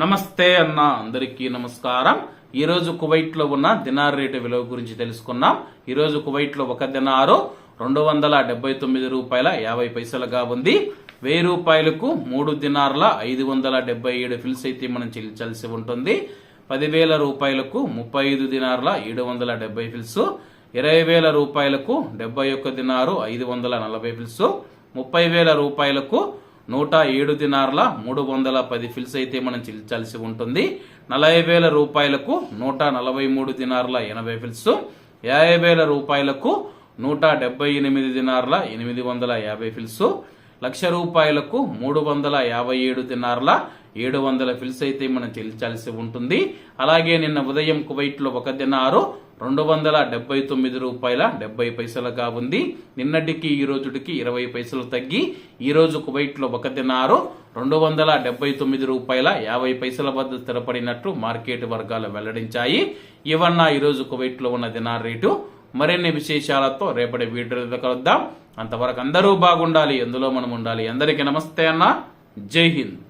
నమస్తే అన్న అందరికీ నమస్కారం. ఈరోజు కువైట్లో కువైట్లో ఉన్న దినార్ రేటు విలువ గురించి తెలుసుకున్నాం. ఈరోజు కువైట్లో కువైట్లో ఒక దినారు రెండు వందల డెబ్బై తొమ్మిది రూపాయల యాభై పైసలుగా ఉంది. వెయ్యి రూపాయలకు మూడు దినార్ల ఐదు వందల డెబ్బై ఏడు ఫిల్స్ అయితే మనం చెల్లించాల్సి ఉంటుంది. పదివేల రూపాయలకు ముప్పై ఐదు దినార్ల ఏడు వందల డెబ్బై ఫిల్స్. ఇరవై వేల రూపాయలకు డెబ్బై ఒక్క దినారు ఐదు వందల నలభై ఫిల్స్. ముప్పై వేల రూపాయలకు నూట ఏడు దినార్ల మూడు వందల పది ఫిల్స్ అయితే మనం చెల్లించాల్సి ఉంటుంది. నలభై వేల రూపాయలకు నూట నలభై మూడు దినార్ల ఎనభై ఫిల్స్. యాభై వేల రూపాయలకు నూట డెబ్బై ఎనిమిది దినార్ల ఎనిమిది వందల యాభై ఫిల్స్. లక్ష రూపాయలకు మూడు వందల యాభై ఏడు దినార్ల ఏడు వందల ఫిల్స్ అయితే మనం చెల్లించాల్సి ఉంటుంది. అలాగే నిన్న ఉదయం కువైట్లో ఒక దినారు రెండు వందల డెబ్బై తొమ్మిది రూపాయల డెబ్బై పైసలుగా ఉంది. నిన్నటికి ఈ రోజుటికి ఇరవై పైసలు తగ్గి ఈ రోజు ఒక దినారు రెండు వందల డెబ్బై తొమ్మిది రూపాయల యాభై పైసల వద్ద స్థిరపడినట్టు మార్కెట్ వర్గాలు వెల్లడించాయి. ఇవన్న ఈరోజు కువైట్లో ఉన్న దినార్ రేటు. మరిన్ని విశేషాలతో రేపటి వీడియో కలుద్దాం. అంతవరకు అందరూ బాగుండాలి. ఎందులో మనం ఉండాలి? అందరికీ నమస్తే అన్న. జై హింద్.